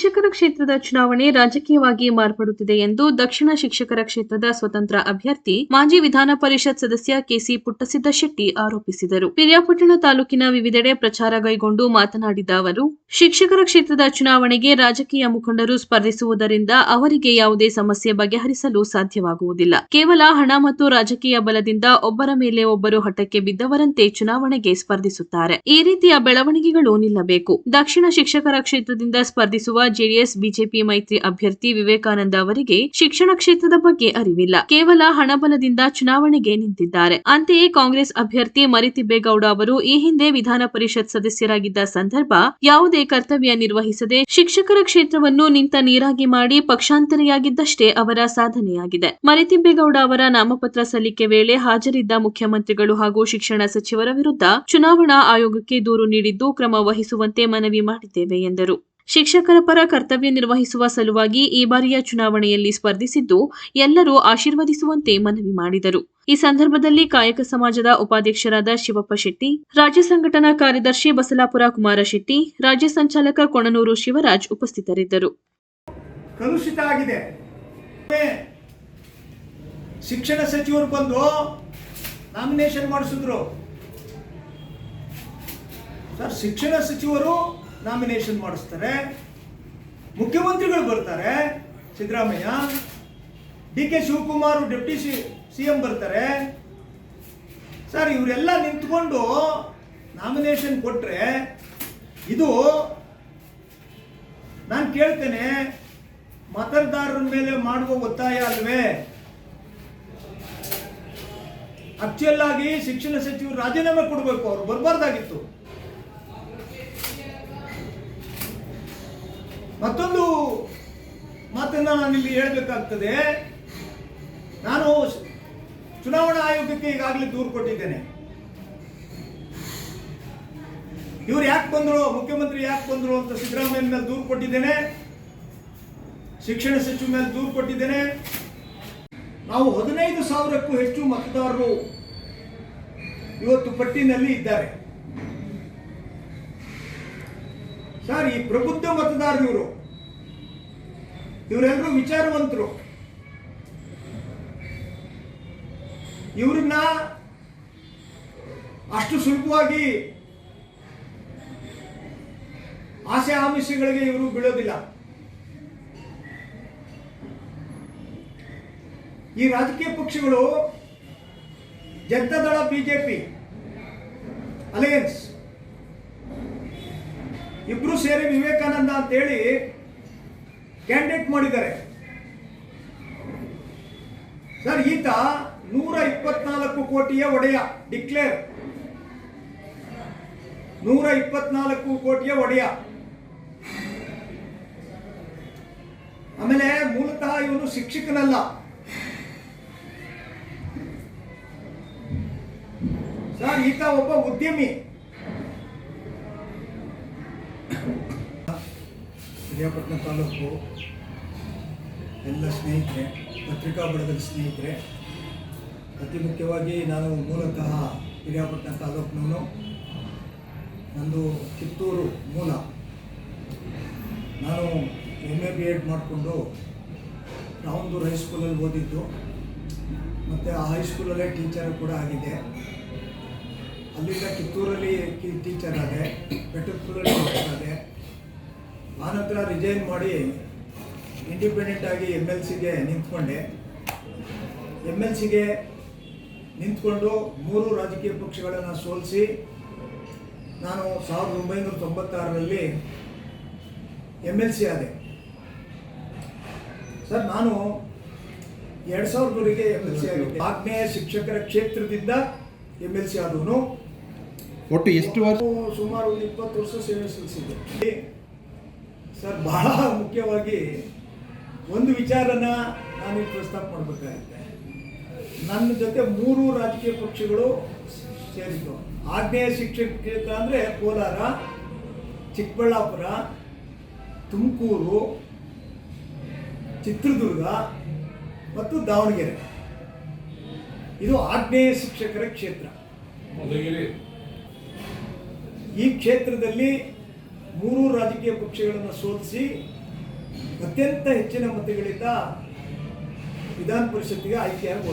ಶಿಕ್ಷಕರ ಕ್ಷೇತ್ರದ ಚುನಾವಣೆ ರಾಜಕೀಯವಾಗಿ ಮಾರ್ಪಡುತ್ತಿದೆ ಎಂದು ದಕ್ಷಿಣ ಶಿಕ್ಷಕರ ಕ್ಷೇತ್ರದ ಸ್ವತಂತ್ರ ಅಭ್ಯರ್ಥಿ, ಮಾಜಿ ವಿಧಾನ ಪರಿಷತ್ ಸದಸ್ಯ ಕೆಸಿ ಪುಟ್ಟಸಿದ್ದ ಶೆಟ್ಟಿ ಆರೋಪಿಸಿದರು. ಪಿರಿಯಾಪಟ್ಟಣ ತಾಲೂಕಿನ ವಿವಿಧೆಡೆ ಪ್ರಚಾರ ಕೈಗೊಂಡು ಮಾತನಾಡಿದ ಅವರು, ಶಿಕ್ಷಕರ ಕ್ಷೇತ್ರದ ಚುನಾವಣೆಗೆ ರಾಜಕೀಯ ಮುಖಂಡರು ಸ್ಪರ್ಧಿಸುವುದರಿಂದ ಅವರಿಗೆ ಯಾವುದೇ ಸಮಸ್ಯೆ ಬಗೆಹರಿಸಲು ಸಾಧ್ಯವಾಗುವುದಿಲ್ಲ. ಕೇವಲ ಹಣ ಮತ್ತು ರಾಜಕೀಯ ಬಲದಿಂದ ಒಬ್ಬರ ಮೇಲೆ ಒಬ್ಬರು ಹಠಕ್ಕೆ ಬಿದ್ದವರಂತೆ ಚುನಾವಣೆಗೆ ಸ್ಪರ್ಧಿಸುತ್ತಾರೆ. ಈ ರೀತಿಯ ಬೆಳವಣಿಗೆಗಳು ನಿಲ್ಲಬೇಕು. ದಕ್ಷಿಣ ಶಿಕ್ಷಕರ ಕ್ಷೇತ್ರದಿಂದ ಸ್ಪರ್ಧಿಸುವ ಜೆಡಿಎಸ್, ಬಿಜೆಪಿ ಮೈತ್ರಿ ಅಭ್ಯರ್ಥಿ ವಿವೇಕಾನಂದ ಅವರಿಗೆ ಶಿಕ್ಷಣ ಕ್ಷೇತ್ರದ ಬಗ್ಗೆ ಅರಿವಿಲ್ಲ. ಕೇವಲ ಹಣಬಲದಿಂದ ಚುನಾವಣೆಗೆ ನಿಂತಿದ್ದಾರೆ. ಅಂತೆಯೇ ಕಾಂಗ್ರೆಸ್ ಅಭ್ಯರ್ಥಿ ಮರಿತಿಬ್ಬೇಗೌಡ ಅವರು ಈ ಹಿಂದೆ ವಿಧಾನ ಪರಿಷತ್ ಸದಸ್ಯರಾಗಿದ್ದ ಸಂದರ್ಭ ಯಾವುದೇ ಕರ್ತವ್ಯ ನಿರ್ವಹಿಸದೆ ಶಿಕ್ಷಕರ ಕ್ಷೇತ್ರವನ್ನು ನಿಂತ ನೀರಾಗಿ ಮಾಡಿ ಪಕ್ಷಾಂತರಿಯಾಗಿದ್ದಷ್ಟೇ ಅವರ ಸಾಧನೆಯಾಗಿದೆ. ಮರಿತಿಬ್ಬೇಗೌಡ ಅವರ ನಾಮಪತ್ರ ಸಲ್ಲಿಕೆ ವೇಳೆ ಹಾಜರಿದ್ದ ಮುಖ್ಯಮಂತ್ರಿಗಳು ಹಾಗೂ ಶಿಕ್ಷಣ ಸಚಿವರ ವಿರುದ್ಧ ಚುನಾವಣಾ ಆಯೋಗಕ್ಕೆ ದೂರು ನೀಡಿದ್ದು ಕ್ರಮ ವಹಿಸುವಂತೆ ಮನವಿ ಮಾಡಿದ್ದೇವೆ ಎಂದರು. ಶಿಕ್ಷಕರ ಪರ ಕರ್ತವ್ಯ ನಿರ್ವಹಿಸುವ ಸಲುವಾಗಿ ಈ ಬಾರಿಯ ಚುನಾವಣೆಯಲ್ಲಿ ಸ್ಪರ್ಧಿಸಿದ್ದು, ಎಲ್ಲರೂ ಆಶೀರ್ವದಿಸುವಂತೆ ಮನವಿ ಮಾಡಿದರು. ಈ ಸಂದರ್ಭದಲ್ಲಿ ಕಾಯಕ ಸಮಾಜದ ಉಪಾಧ್ಯಕ್ಷರಾದ ಶಿವಪ್ಪ ಶೆಟ್ಟಿ, ರಾಜ್ಯ ಸಂಘಟನಾ ಕಾರ್ಯದರ್ಶಿ ಬಸಲಾಪುರ ಕುಮಾರ ಶೆಟ್ಟಿ, ರಾಜ್ಯ ಸಂಚಾಲಕ ಕೊಣನೂರು ಶಿವರಾಜ್ ಉಪಸ್ಥಿತರಿದ್ದರು. ಕಲುಷಿತ ಆಗಿದೆ. ಶಿಕ್ಷಣ ಸಚಿವರು ಬಂದು ನಾಮಿನೇಷನ್ ಮಾಡಿಸಿದ್ರು. ಸರ್, ಶಿಕ್ಷಣ ಸಚಿವರು ನಾಮಿನೇಷನ್ ಮಾಡಿಸ್ತಾರೆ. ಮುಖ್ಯಮಂತ್ರಿಗಳು ಬರ್ತಾರೆ. Siddaramaiah, D K Shivakumar deputy C C M ಬರ್ತಾರೆ. ಸರ್, ಇವರೆಲ್ಲ ನಿಂತ್ಕೊಂಡು ನಾಮಿನೇಷನ್ ಕೊಟ್ಟರೆ ಇದು ನಾನು ಕೇಳ್ತೇನೆ, ಮತದಾರರ ಮೇಲೆ ಮಾಡುವ ಒತ್ತಾಯ ಅಲ್ವೇ? ಆಕ್ಚುಯಲ್ ಶಿಕ್ಷಣ ಸಚಿವರು ರಾಜೀನಾಮೆ ಕೊಡಬೇಕು, ಅವರು ಬರಬಾರ್ದಾಗಿತ್ತು. ಮತ್ತೊಂದು ಮಾತನ್ನು ನಾನು ಇಲ್ಲಿ ಹೇಳಬೇಕಾಗ್ತದೆ. ನಾನು ಚುನಾವಣಾ ಆಯೋಗಕ್ಕೆ ಈಗಾಗಲೇ ದೂರು ಕೊಟ್ಟಿದ್ದೇನೆ. ಇವ್ರು ಯಾಕೆ ಬಂದರು? ಮುಖ್ಯಮಂತ್ರಿ ಯಾಕೆ ಬಂದ್ರು ಅಂತ ಸಿದ್ದರಾಮಯ್ಯ ಮೇಲೆ ದೂರು ಕೊಟ್ಟಿದ್ದೇನೆ. ಶಿಕ್ಷಣ ಸಚಿವ ಮೇಲೆ ದೂರು ಕೊಟ್ಟಿದ್ದೇನೆ. ನಾವು ಹದಿನೈದು ಸಾವಿರಕ್ಕೂ ಹೆಚ್ಚು ಮತದಾರರು ಇವತ್ತು ಪಟ್ಟಿನಲ್ಲಿ ಇದ್ದಾರೆ. ಸರ್ ಈ ಪ್ರಬುದ್ಧ ಮತದಾರರು ಇವರು? ಇವರೆಲ್ಲರೂ ವಿಚಾರವಂತರು. ಇವ್ರನ್ನ ಅಷ್ಟು ಸುಲಭವಾಗಿ ಆಸೆ ಆಮಿಷಗಳಿಗೆ ಇವರು ಬೀಳೋದಿಲ್ಲ. ಈ ರಾಜಕೀಯ ಪಕ್ಷಗಳು ಜನತಾದಳ ಬಿಜೆಪಿ, ಅಲಯನ್ಸ್. ಇಬ್ರು ಸೇರಿ ವಿವೇಕಾನಂದ ಅಂತೇಳಿ ಕ್ಯಾಂಡಿಡೇಟ್ ಮಾಡಿದ್ದಾರೆ. ಸರ್, ಈತ ನೂರ ಇಪ್ಪತ್ನಾಲ್ಕು ಕೋಟಿಯ ಒಡೆಯ ಡಿಕ್ಲೇರ್ ನೂರ ಇಪ್ಪತ್ನಾಲ್ಕು ಕೋಟಿಯ ಒಡೆಯ. ಆಮೇಲೆ ಮೂಲತಃ ಇವನು ಶಿಕ್ಷಕನಲ್ಲ. ಸರ್, ಈತ ಒಬ್ಬ ಉದ್ಯಮಿ. ಪಿರಿಯಾಪಟ್ಟಣ ತಾಲೂಕು ಎಲ್ಲ ಸ್ನೇಹಿತರೆ, ಪತ್ರಿಕಾ ಬಳಗದ ಸ್ನೇಹಿತರೆ, ಅತಿ ಮುಖ್ಯವಾಗಿ ನಾನು ಮೂಲತಃ ಪಿರಿಯಾಪಟ್ಟಣ ತಾಲೂಕಿನವನು. ನಂದು ಕಿತ್ತೂರು ಮೂಲ. ನಾನು ಎಂ ಎ ಬಿ ಎಡ್ ಮಾಡಿಕೊಂಡು ರಾವಂದೂರು ಹೈಸ್ಕೂಲಲ್ಲಿ ಓದಿದ್ದು. ಮತ್ತು ಆ ಹೈಸ್ಕೂಲಲ್ಲೇ ಟೀಚರ್ ಕೂಡ ಆಗಿದೆ. ಅಲ್ಲಿಂದ ಕಿತ್ತೂರಲ್ಲಿ ಟೀಚರ್ ಆದೆ. ಬೆಟ್ಟಪುರಲ್ಲಿ ಟೀಚರ್ ಆದೆ ಆನಂತರ ರಿಜೈನ್ ಮಾಡಿ ಇಂಡಿಪೆಂಡೆಂಟ್ ಆಗಿ ಎಂ ಎಲ್ ಸಿಗೆ ನಿಂತ್ಕೊಂಡೆ. ಎಂ ಎಲ್ ಸಿಗೆ ನಿಂತ್ಕೊಂಡು ಮೂರು ರಾಜಕೀಯ ಪಕ್ಷಗಳನ್ನು ಸೋಲಿಸಿ ನಾನು ಸಾವಿರದ ಒಂಬೈನೂರ ತೊಂಬತ್ತಾರರಲ್ಲಿ ಎಂ ಎಲ್ ಸಿ ಆದೆ. ಸರ್ ನಾನು ಎರಡು ಸಾವಿರದವರೆಗೆ ಎಂ ಎಲ್ ಸಿ ಆಗಿದ್ದೆ. ಆಗ್ನೇಯ ಶಿಕ್ಷಕರ ಕ್ಷೇತ್ರದಿಂದ ಎಂ ಎಲ್ ಸಿ ಆದವನು. ಒಟ್ಟು ಎಷ್ಟು ವರ್ಷ? ಸುಮಾರು ಒಂದು ಇಪ್ಪತ್ತು ವರ್ಷ ಸೇವೆ ಸಲ್ಲಿಸಿದ್ದೆ. ಸರ್ ಬಹಳ ಮುಖ್ಯವಾಗಿ ಒಂದು ವಿಚಾರನ ನಾನು ಪ್ರಸ್ತಾಪ ಮಾಡಬೇಕಾಗಿದೆ ನನ್ನ ಜೊತೆ ಮೂರು ರಾಜಕೀಯ ಪಕ್ಷಗಳು ಸೇರಿತು ಆಗ್ನೇಯ ಶಿಕ್ಷಕ ಕ್ಷೇತ್ರ ಅಂದರೆ ಕೋಲಾರ ಚಿಕ್ಕಬಳ್ಳಾಪುರ ತುಮಕೂರು ಚಿತ್ರದುರ್ಗ ಮತ್ತು ದಾವಣಗೆರೆ. ಇದು ಆಗ್ನೇಯ ಶಿಕ್ಷಕರ ಕ್ಷೇತ್ರ. ಈ ಕ್ಷೇತ್ರದಲ್ಲಿ ಮೂರು ರಾಜಕೀಯ ಪಕ್ಷಗಳನ್ನು ಸೋಲಿಸಿ ಅತ್ಯಂತ ಹೆಚ್ಚಿನ ಮತಗಳಿಂದ ವಿಧಾನ ಪರಿಷತ್ತಿಗೆ ಆಯ್ಕೆಯಾಗಿ